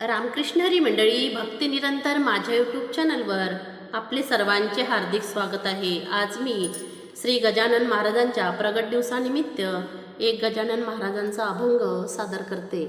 रामकृष्णरी मंडळी भक्तिनिरंतर माझ्या यूट्यूब चॅनलवर आपले सर्वांचे हार्दिक स्वागत आहे. आज मी श्री गजानन महाराजांच्या प्रगट दिवसानिमित्त एक गजानन महाराजांचा अभंग सादर करते.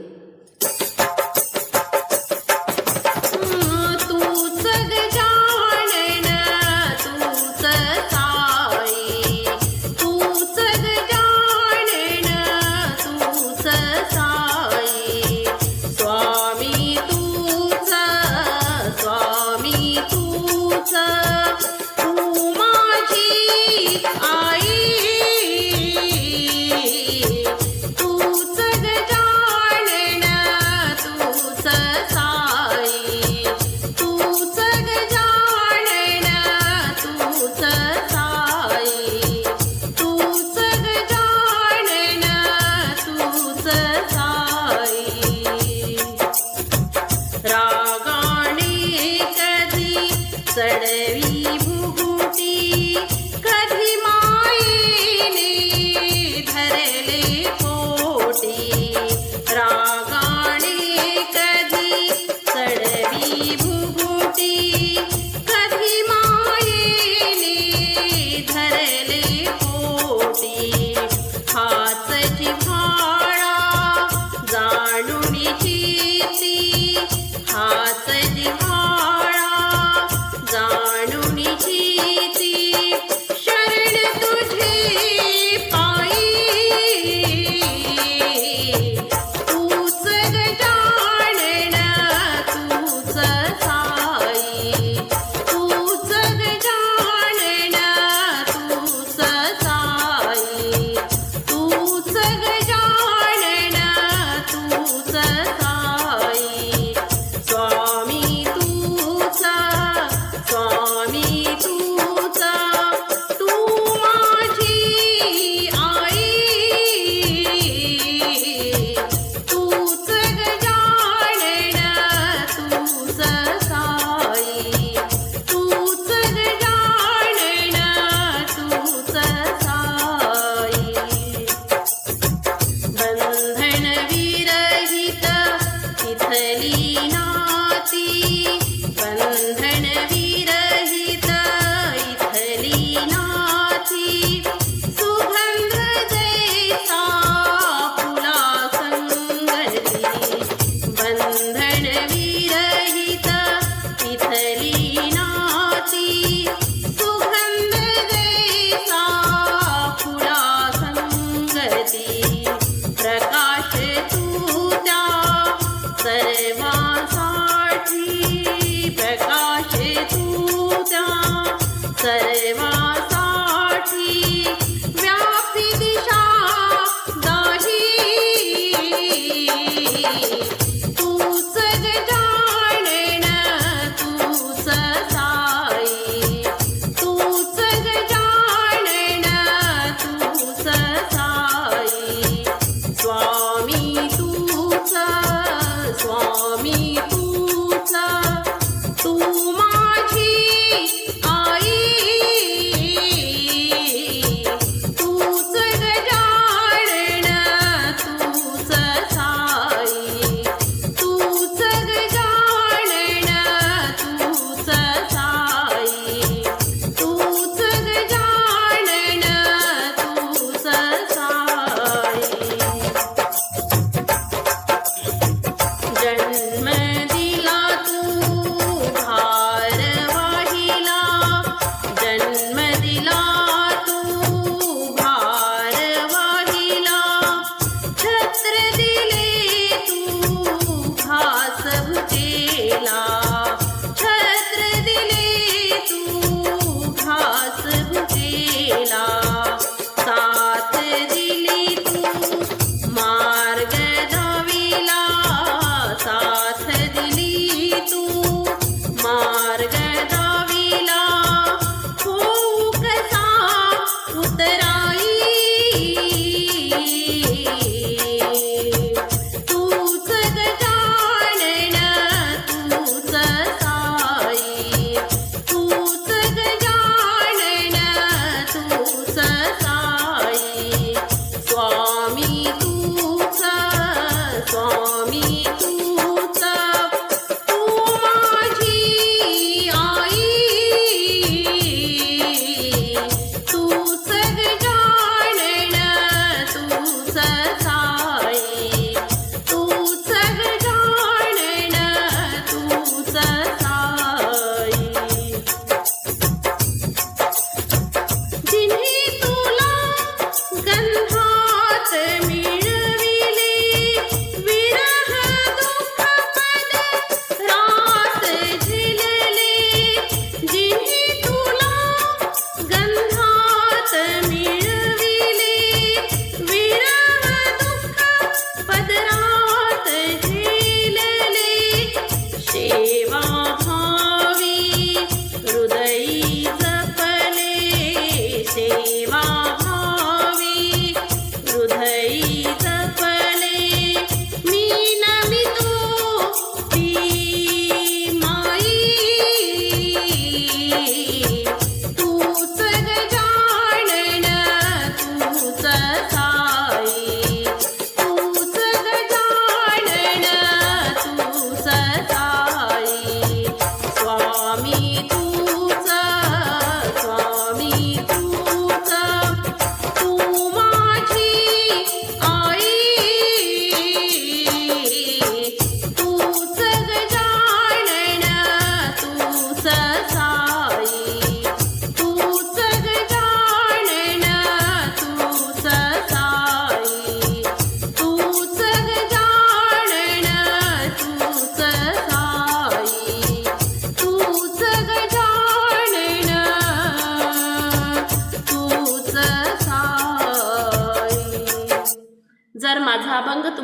美丽。